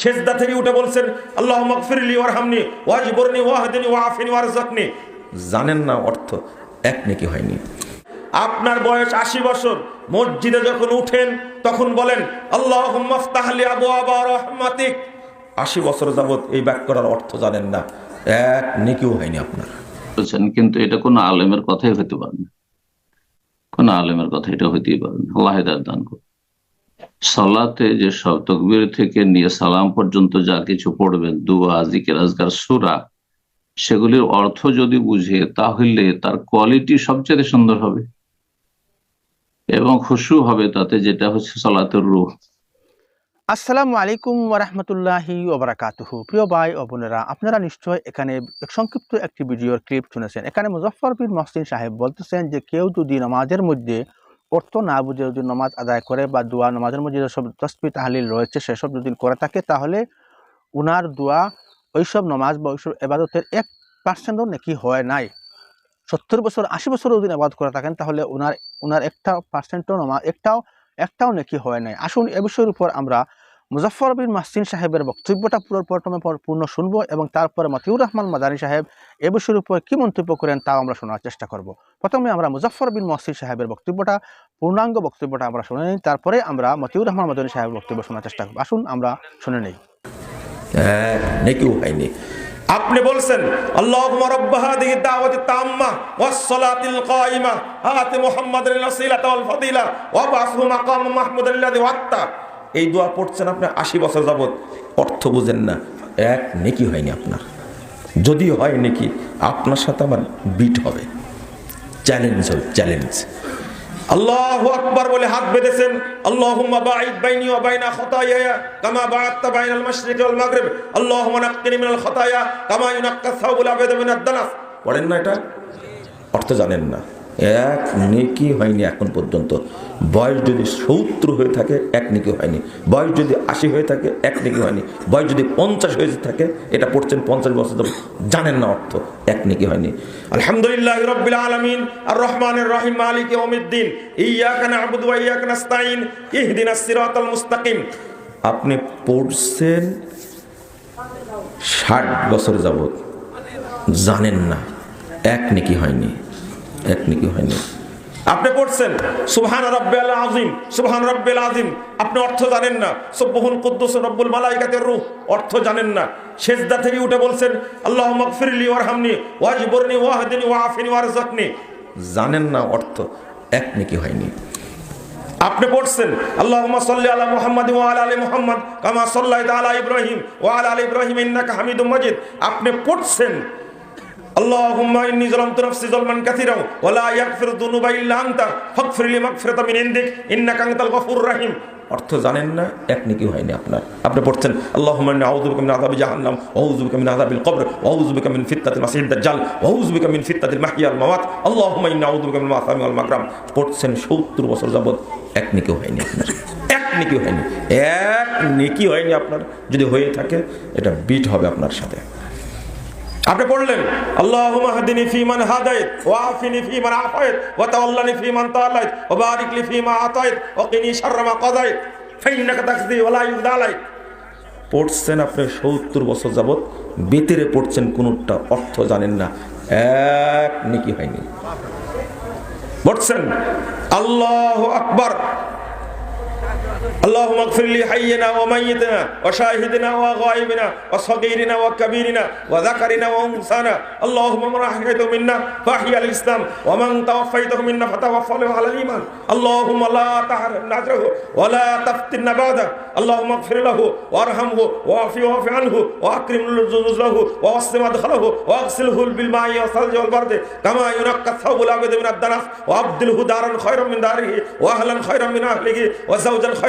সেজদা থেকে উঠে বলছেন আল্লাহ মগফিরলি ওয়ারহামনি, ওয়াজবরনি, ওয়াহদিনি ওয়াফিনি ওয়ারজাকনি জানেন না অর্থ, এক নেকি হয়নি। আপনার বয়স আশি বছর, মসজিদে যখন উঠেন, তখন বলেন আল্লাহ তাহলে আবু আবা রহমাতিক। আশি বছর যাবৎ এই ব্যাক করার অর্থ জানেন না, এক নেকিও হয়নি আপনার। বলছেন, কিন্তু এটা কোন আলেমের কথাই হইতে পারে না। কোন আলেমের কথা এটা হইতেই পারে না। আল্লাহ দান করুন। সালাতে যে সব তকবীর থেকে নিয়ে সালাম পর্যন্ত যা কিছু পড়বেন, দুয়া, জিকের আজগার সুরা, সেগুলির অর্থ যদি বুঝে, তাহলে তার কোয়ালিটি সবচেয়ে সুন্দর হবে। এবং খুশু হবে তাতে, যেটা হচ্ছে সালাতের রূহ। আসসালামু আলাইকুম ওরহমতুল্লাহি ওবরাকাতুহু প্রিয় ভাই ও বোনেরা, আপনারা নিশ্চয় এখানে সংক্ষিপ্ত একটি ভিডিওর ক্লিপ শুনেছেন। এখানে মুজফর বিন মহসিন সাহেব বলতেছেন যে, কেউ যদি নামাজের মধ্যে অর্থ না বুঝে যদি নমাজ আদায় করে বা দোয়া নমাজের মধ্যে যেসব তসবি তাহলিল রয়েছে, সেসব যদি করে থাকে, তাহলে উনার দোয়া, ওইসব নমাজ বা ওইসব এবাদতের এক পার্সেন্টও নাকি হয় নাই। সত্তর বছর, আশি বছরও যদি আবাদ করে থাকেন, তাহলে ওনার ওনার একটা পার্সেন্টও নমাজ একটাও একটাও নাকি হয় নাই। আসুন এ বিষয়ের উপর আমরা মুজফর বিন মাহসিন সাহেবের বক্তব্যটা পুরো প্রথমে পূর্ণ শুনব এবং তারপরে মতিউর রহমান মাদানী সাহেব এ বিষয়ের উপর কি মন্তব্য করেন তাও আমরা শোনার চেষ্টা করব। প্রথমে আমরা মুজফর বিন মহসিন সাহেবের বক্তব্যটা, পূর্ণাঙ্গ বক্তব্যটা আমরা শুনে নিই। তারপরে আমরা মতিউর রহমান মাদানী সাহেবের বক্তব্য শোনার চেষ্টা করব। আসুন আমরা শুনে নেই। এক নেকিও আপনি বলছেন হাদিহি দাওয়াতি তাম্মা ওয়াস সালাতিল আতি মুহাম্মাদের ওয়াসিলাতা ওয়াল ফাদিলা, ওয়া বাসহু মাকাম মাহমুদাল লাযী ওয়াত্তা। এই দোয়া পড়ছেন আপনি আশি বছর যাবৎ, অর্থ বুঝেন না। এক নেকি হয়নি আপনার। যদি হয় নেকি, আপনার সাথে আমার বিট হবে। চ্যালেঞ্জ হবে চ্যালেঞ্জ আল্লাহু আকবার বলে হাত বেঁধেছেন, আল্লাহুম্মা বাঈদ বাইনি ওয়া বাইনা খাতায়ায়া কামা বাআদতা বাইনাল মাশরিকি ওয়াল মাগরিব। আল্লাহুম্মা নাক্কিনি মিনাল খাতায়া কামা ইউনাক্কা সাওবুল আবাদ মিনাদ দানাস পড়েন না এটা? অর্থ জানেন না। এক নেকি হয়নি এখন পর্যন্ত। বয়স যদি সত্তর হয়ে থাকে, এক নেকি হয়নি। বয়স যদি আশি হয়ে থাকে, এক নেকি হয়নি। বয়স যদি পঞ্চাশ হয়ে থাকে, এটা পড়ছেন পঞ্চাশ বছর ধরে জানেন না অর্থ, এক নেকি হয়নি। আলহামদুলিল্লাহ রব্বিল আলামিন আর রহমানের রহিম, মালিক ইয়াউমিদ্দিন। ইয়াকা ওয়া ইয়াকা নাস্তাইন ইহদিনাস সিরাতাল মুস্তাকিম। আপনি পড়ছেন ষাট বছর যাবত জানেন না, এক নেকি হয়নি। এক হয়নি? আপনি পড়ছেন, সুবহান রাব্বিল আযীম, সুবহান রাব্বিল আযীম। আপনি অর্থ জানেন না। সুবহান কুদ্দুস রব্বুল মালাইকাতির রূহ, অর্থ জানেন না। সেজদা থেকে উঠে বলছেন, আল্লাহুম্মা মাগফিরলি ওয়ারহামনি, ওয়াজবরনি, ওয়াহদিনি, ওয়াআফিনি, ওয়ারযাকনি। জানেন না অর্থ, এক নেকি হয়নি। আপনি পড়ছেন, আল্লাহুম্মা সাল্লি আলা মুহাম্মাদ ওয়া আলা আলি মুহাম্মাদ, কামা সাল্লাইতা আলা ইব্রাহিম, ওয়া আলা আলি ইব্রাহিম ইন্নাকা হামিদুম মাজিদ। আপনি পড়ছেন ইন্নী যালামতু নাফসি যালমান কাসীরা ওয়া লা ইয়াগফিরু যুনুবা ইল্লা আনতা ফাগফির লি মাগফিরাতাম মিন ইনদিক ইন্নাকা আনতাল গফুরুর রহিম। অর্থ জানেন না, এক নেকি হয়নি আপনার। আপনি পড়ছেন, আল্লাহুম্মা ইন্নী আউযু জাহান্নাম, ওয়া কবর, ওয়া আউযু মাসিহিদ দাজ্জাল, ওয়া আউযু বিকা মামাত। আল্লাহুম্মা ইন্নী মাসামি ওয়াল পড়ছেন 70 বছর যাবত এক হয়নি আপনার। এক হয়নি। এক নেকি হয়নি আপনার। যদি হয়ে থাকে, এটা বিট হবে আপনার সাথে। আপনি পড়লেন, আল্লাহুম্মা হাদিনি ফিমান হাদাইত, ওয়া আফিনি ফিমান আফাইত, ওয়া তাওয়াল্লানি ফিমান তাওয়াল্লাইত, ওয়া বারিক লি ফিমা আতাইত, ওয়া কিনি শাররা মা কাদাইত, ফাইন্নাকা তাকদি ওয়া লা ইউদা আলাইক। পড়ছেন আপনি সত্তর বছর যাবত বেতেরে পড়ছেন কোনটা অর্থ জানেন না, এক নেকি হয়নি। পড়ছেন, আল্লাহু আকবার اللهم اغفر لي حينا وميتنا وشاهدنا وغائبنا وصغيرنا وكبيرنا وذكرنا وانثانا اللهم من احييته منا فاحيا الاسلام ومن توفيته منا فتوفنا على الايمان اللهم لا تحرمنا اجره ولا تفتنا بعده اللهم اغفر له وارحمه واعفه واعف عنه واكرم نزله ووسع مدخله واغسله بالماء والثلج والبرد كما ينقى الثوب الابيض من الدنس وابدله دارا خيرا من داره واهلا خيرا من اهله وزوجا خيرا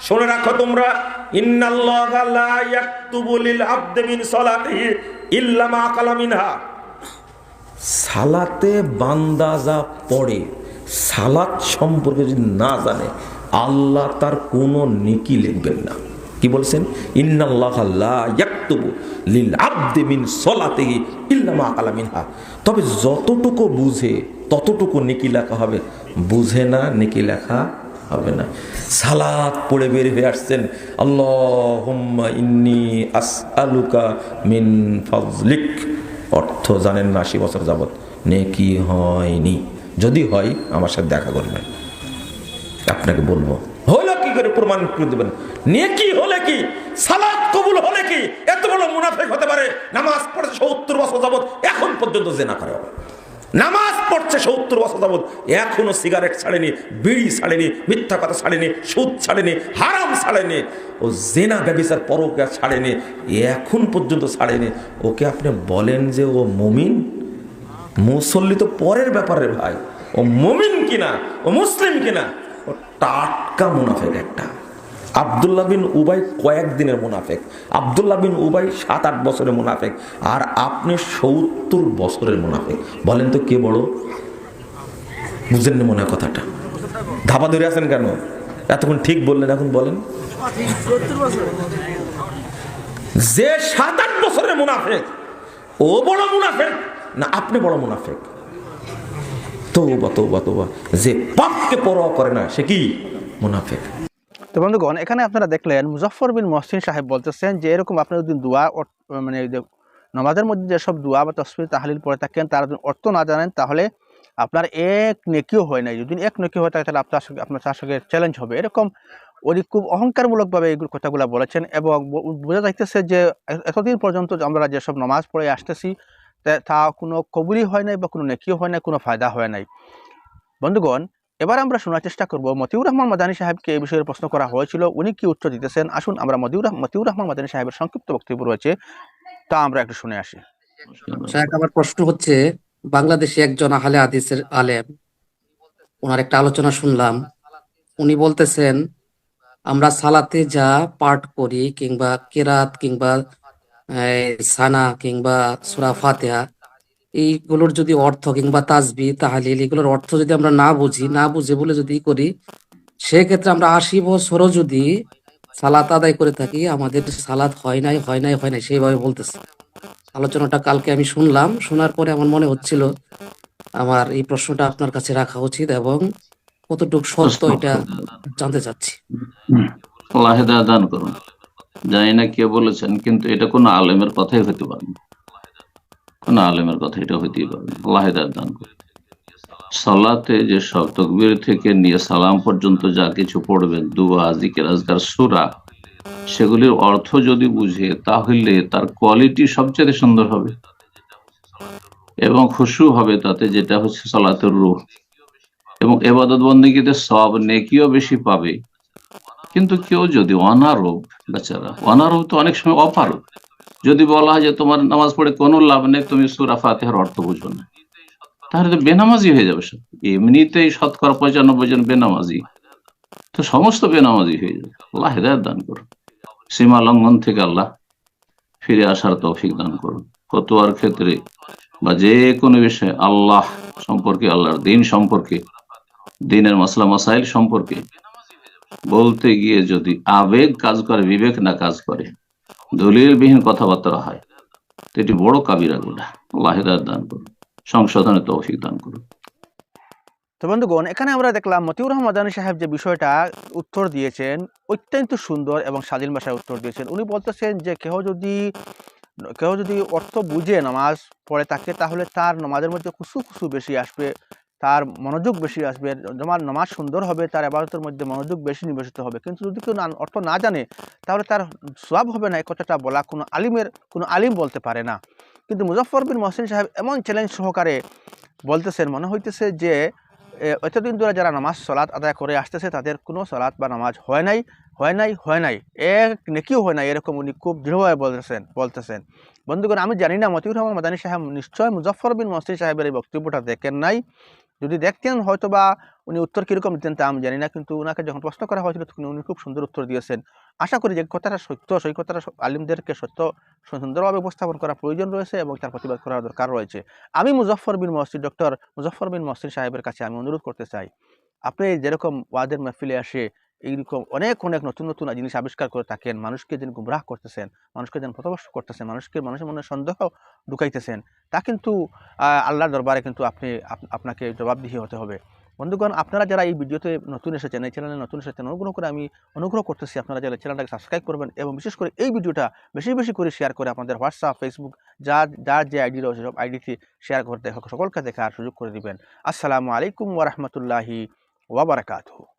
শুনে রাখো তোমরা সালাতে বান্দা যা পড়ে, সালাত সম্পর্কে যদি না জানে, আল্লাহ তার কোনো নেকি লিখবেন না। কি বলছেন? তবে যতটুকু বুঝে, ততটুকু নেকি লেখা হবে। বুঝে না, নেকি লেখা হবে না। সালাত পড়ে বের হয়ে আসছেন আসআলুকা মিন ফাজলিক। অর্থ জানেন না, আশি বছর যাবত নেকি হয়নি। যদি হয়, আমার সাথে দেখা করবেন। আপনাকে বলব হলো কি করে প্রমাণ করে দেবেন? নেকি হলে কি? সালাদ কবুল হলে কি? এত বড় মুনাফেক হতে পারে? নামাজ পড়েছে সত্তর বছর যাবত এখন পর্যন্ত জেনা করে নামাজ পড়ছে সত্তর বছর যাবত এখনও সিগারেট ছাড়েনি, বিড়ি ছাড়েনি, মিথ্যা কথা ছাড়েনি, সুদ ছাড়েনি, হারাম ছাড়েনি, ও জেনা ব্যবসার পরকে ছাড়েনি, এখন পর্যন্ত ছাড়েনি। ওকে আপনি বলেন যে ও মমিন? মুসল্লি তো পরের ব্যাপারে ভাই। ও মুমিন কিনা? ও মুসলিম কিনা? ও টাটকা মুনাফেক একটা। আবদুল্লাহ বিন উবাই কয়েকদিনের মুনাফেক। আবদুল্লাহ বিন উবাই সাত আট বছরের মুনাফেক। আর আপনি সত্তর বছরের মুনাফেক। বলেন তো কে বড়? বুঝেন না মনে হয় কথাটা। ধাপা ধরে আছেন কেন? এতক্ষণ ঠিক বললেন, এখন বলেন। যে সাত আট বছরের মুনাফেক, ও বড় মুনাফেক না আপনি বড় মুনাফেক? তৌবা তৌবা তৌবা। যে পাপকে পরোয়া করে না, সে কি? মুনাফেক। তো বন্ধুগণ, এখানে আপনারা দেখলেন মুজফর বিন মহসিন সাহেব বলতেছেন যে, এরকম আপনি যদি দোয়া মানে নমাজের মধ্যে যেসব দোয়া বা তসবির তাহলিল পড়ে থাকেন, তারা যদি অর্থ না জানেন, তাহলে আপনার এক নেকিও হয় নাই। যদি এক নেকি হয় তাহলে আপনার সঙ্গে, আপনার তার সঙ্গে চ্যালেঞ্জ হবে। এরকম উনি খুব অহংকারমূলকভাবে এই কথাগুলো বলেছেন এবং বোঝা যাইতেছে যে এতদিন পর্যন্ত আমরা যেসব নমাজ পড়ে আসতেছি তা- কোনো কবুলই হয় নাই বা কোনো নেকিও হয় নাই, কোনো ফায়দা হয় নাই। বন্ধুগণ এবার আমরা শোনার চেষ্টা করব মতিউর রহমান মাদানী সাহেবকে এই বিষয়ে প্রশ্ন করা হয়েছিল। উনি কি উত্তর দিতেছেন? আসুন আমরা মতিউর মতিউর রহমান মাদানী সাহেবের সংক্ষিপ্ত বক্তব্য রয়েছে, তা আমরা একটু শুনে আসি। শাহেখ আমার প্রশ্ন হচ্ছে, বাংলাদেশে একজন আহলে হাদিসের আলেম, ওনার একটা আলোচনা শুনলাম। উনি বলতেছেন, আমরা সালাতে যা পাঠ করি কিংবা কেরাত কিংবা সানা কিংবা সূরা ফাতিহা এইগুলোর যদি অর্থ কিংবা তাজবি তাহলিল এগুলোর অর্থ যদি আমরা না বুঝি না বুঝে বলে যদি করি সেক্ষেত্রে আমরা আশি বছরও যদি সালাত আদায় করে থাকি আমাদের সালাত হয় নাই হয় নাই হয় নাই সেইভাবে বলতেছে। আলোচনাটা কালকে আমি শুনলাম শোনার পরে আমার মনে হচ্ছিল আমার এই প্রশ্নটা আপনার কাছে রাখা উচিত এবং কতটুকু সত্য এটা জানতে চাচ্ছি। আল্লাহ দান করুন। জানি না কে বলেছেন কিন্তু এটা কোনো আলেমের কথাই হতে পারে না। কোনো আলেমের কথা, এটা হইতেই পারে। আল্লাহ দান করুন সালাতে যে সব তকবীর থেকে নিয়ে সালাম পর্যন্ত যা কিছু পড়বেন, দুয়া, জিকির, আজকার সুরা, সেগুলির অর্থ যদি বুঝে, তাহলে তার কোয়ালিটি সবচেয়ে সুন্দর হবে। এবং খুশু হবে তাতে যেটা হচ্ছে সালাতের রূহ। এবং এবাদত বন্দীতে সব নেকিও বেশি পাবে। কিন্তু কেউ যদি অনারব, বেচারা, অনারব তো অনেক সময় অপারব যদি বলা হয় যে তোমার নামাজ পড়ে কোনো লাভ নেই, তুমি সুরা ফাতেহার অর্থ বুঝো না। তাহলে তো বেনামাজি হয়ে যাবে এমনিতেই শতকরা পঁচানব্বই জন বেনামাজি। তো সমস্ত বেনামাজি হয়ে যাবে। আল্লাহ হেদায়ত দান করুন। সীমা লঙ্ঘন থেকে আল্লাহ ফিরে আসার তৌফিক দান করুন। ফতোয়ার ক্ষেত্রে বা যে কোনো বিষয়ে আল্লাহ সম্পর্কে, আল্লাহর দিন সম্পর্কে, দিনের মাসলা মাসাইল সম্পর্কে বলতে গিয়ে যদি আবেগ কাজ করে, বিবেক না কাজ করে দলিলবিহীন কথাবার্তা হয়। তো এটি বড় কাবিরা গুলা আল্লাহ হেদায়েত দান করুন। সংশোধনে তৌফিক দান করুন। তো বন্ধুগণ, এখানে আমরা দেখলাম মতিউর রহমান সাহেব যে বিষয়টা উত্তর দিয়েছেন, অত্যন্ত সুন্দর এবং স্বাধীন ভাষায় উত্তর দিয়েছেন। উনি বলতেছেন যে, কেহ যদি কেউ যদি অর্থ বুঝে নামাজ পড়ে থাকে তাহলে তার নামাজের মধ্যে কুসু কুসু বেশি আসবে। তার মনোযোগ বেশি আসবে তোমার নামাজ সুন্দর হবে, তার আবাদতের মধ্যে মনোযোগ বেশি নিবেশিত হবে। কিন্তু যদি কেউ অর্থ না জানে, তাহলে তার সব হবে না এই কথাটা বলা। কোনো আলিমের কোনো আলিম বলতে পারে না। কিন্তু মুজফর বিন মহসিন সাহেব এমন চ্যালেঞ্জ সহকারে বলতেছেন, মনে হইতেছে যে এতদিন ধরে যারা নামাজ সলাৎ আদায় করে আসতেছে, তাদের কোনো সলাৎ বা নামাজ হয় নাই হয় নাই হয় নাই। এক নেকিও হয় নাই, এরকম উনি খুব দৃঢ়ভাবে বলতেছেন বলতেছেন। বন্ধুগণ, আমি জানি না, মতিউর রহমান মাদানী সাহেব নিশ্চয় মুজফর বিন মসজিদ সাহেবের এই বক্তব্যটা দেখেন নাই। যদি দেখতেন হয়তো বা উনি উত্তর কীরকম দিতেন তা আমি জানি না, কিন্তু ওনাকে যখন প্রশ্ন করা হয়েছিল তখন উনি খুব সুন্দর উত্তর দিয়েছেন। আশা করি যে কথাটা সত্য সেই কথাটা আলিমদেরকে সত্য সুন্দরভাবে উপস্থাপন করা প্রয়োজন রয়েছে এবং তার প্রতিবাদ করার দরকার রয়েছে। আমি মুজফর বিন মহসিন, ডক্টর মুজফর বিন মহসিন সাহেবের কাছে আমি অনুরোধ করতে চাই, আপনি যেরকম ওয়াদের মাহফিলে আসে এইরকম অনেক অনেক নতুন নতুন জিনিস আবিষ্কার করে থাকেন। মানুষকে যেন গুমরাহ করতেছেন, মানুষকে যেন পথভ্রষ্ট করতেছেন, মানুষকে মানুষের মনে সন্দেহ ঢুকাইতেছেন, তা কিন্তু আল্লাহর দরবারে কিন্তু আপনি আপনাকে জবাবদিহি হতে হবে। বন্ধুগণ, আপনারা যারা এই ভিডিওতে নতুন এসেছেন, এই চ্যানেলে নতুন এসেছেন, অনুগ্রহ করে আমি অনুগ্রহ করতেছি আপনারা যারা চ্যানেলটাকে সাবস্ক্রাইব করবেন এবং বিশেষ করে এই ভিডিওটা বেশি বেশি করে শেয়ার করে আপনাদের হোয়াটসঅ্যাপ ফেসবুক যা যার যে আইডি রয়েছে, সব আইডিতে শেয়ার করে দেখা সকলকে দেখার সুযোগ করে দিবেন। আসসালামু আলাইকুম ওরহমতুল্লাহি ওয়াবারাকাতুহু